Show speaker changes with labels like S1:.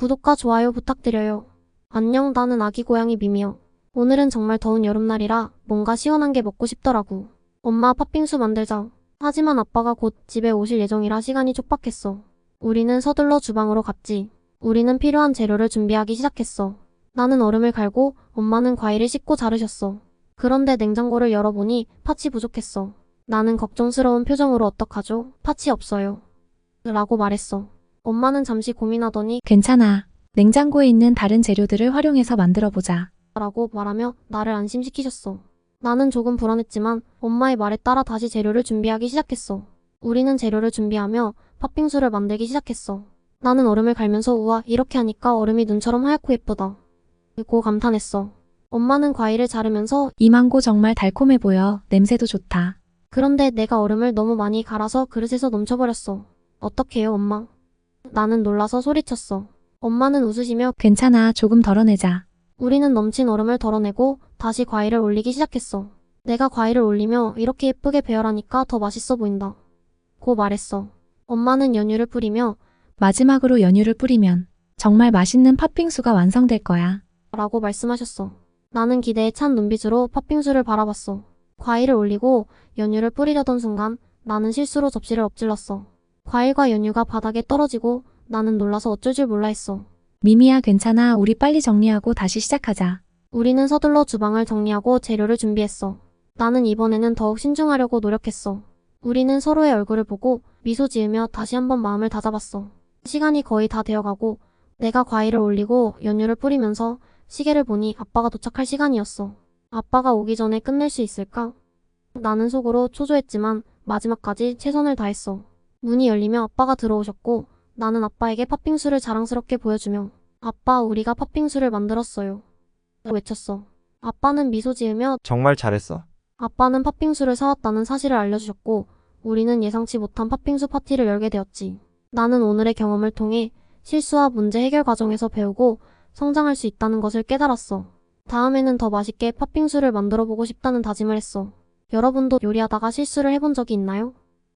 S1: 구독과 좋아요 부탁드려요. 안녕, 나는 아기 고양이 미미야. 오늘은 정말 더운 여름날이라 뭔가 시원한 게 먹고 싶더라고. 엄마 팥빙수 만들자. 하지만 아빠가 곧 집에 오실 예정이라 시간이 촉박했어. 우리는 서둘러 주방으로 갔지. 우리는 필요한 재료를 준비하기 시작했어. 나는 얼음을 갈고 엄마는 과일을 씻고 자르셨어. 그런데 냉장고를 열어보니 팥이 부족했어. 나는 걱정스러운 표정으로 어떡하죠? 팥이 없어요. 라고 말했어. 엄마는 잠시 고민하더니
S2: 괜찮아. 냉장고에 있는 다른 재료들을 활용해서 만들어 보자.
S1: 라고 말하며 나를 안심시키셨어. 나는 조금 불안했지만 엄마의 말에 따라 다시 재료를 준비하기 시작했어. 우리는 재료를 준비하며 팥빙수를 만들기 시작했어. 나는 얼음을 갈면서 우와 이렇게 하니까 얼음이 눈처럼 하얗고 예쁘다. 고 감탄했어. 엄마는 과일을 자르면서
S2: 이 망고 정말 달콤해 보여. 냄새도 좋다.
S1: 그런데 내가 얼음을 너무 많이 갈아서 그릇에서 넘쳐버렸어. 어떡해요 엄마? 나는 놀라서 소리쳤어. 엄마는 웃으시며
S2: 괜찮아. 조금 덜어내자.
S1: 우리는 넘친 얼음을 덜어내고 다시 과일을 올리기 시작했어. 내가 과일을 올리며 이렇게 예쁘게 배열하니까 더 맛있어 보인다. 고 말했어. 엄마는 연유를 뿌리며
S2: 마지막으로 연유를 뿌리면 정말 맛있는 팥빙수가 완성될 거야.
S1: 라고 말씀하셨어. 나는 기대에 찬 눈빛으로 팥빙수를 바라봤어. 과일을 올리고 연유를 뿌리려던 순간 나는 실수로 접시를 엎질렀어. 과일과 연유가 바닥에 떨어지고 나는 놀라서 어쩔 줄 몰라 했어.
S2: 미미야 괜찮아. 우리 빨리 정리하고 다시 시작하자.
S1: 우리는 서둘러 주방을 정리하고 재료를 준비했어. 나는 이번에는 더욱 신중하려고 노력했어. 우리는 서로의 얼굴을 보고 미소 지으며 다시 한번 마음을 다잡았어. 시간이 거의 다 되어가고 내가 과일을 올리고 연유를 뿌리면서 시계를 보니 아빠가 도착할 시간이었어. 아빠가 오기 전에 끝낼 수 있을까? 나는 속으로 초조했지만 마지막까지 최선을 다했어. 문이 열리며 아빠가 들어오셨고 나는 아빠에게 팥빙수를 자랑스럽게 보여주며 아빠 우리가 팥빙수를 만들었어요. 외쳤어. 아빠는 미소 지으며
S3: 정말 잘했어.
S1: 아빠는 팥빙수를 사왔다는 사실을 알려주셨고 우리는 예상치 못한 팥빙수 파티를 열게 되었지. 나는 오늘의 경험을 통해 실수와 문제 해결 과정에서 배우고 성장할 수 있다는 것을 깨달았어. 다음에는 더 맛있게 팥빙수를 만들어 보고 싶다는 다짐을 했어. 여러분도 요리하다가 실수를 해본 적이 있나요?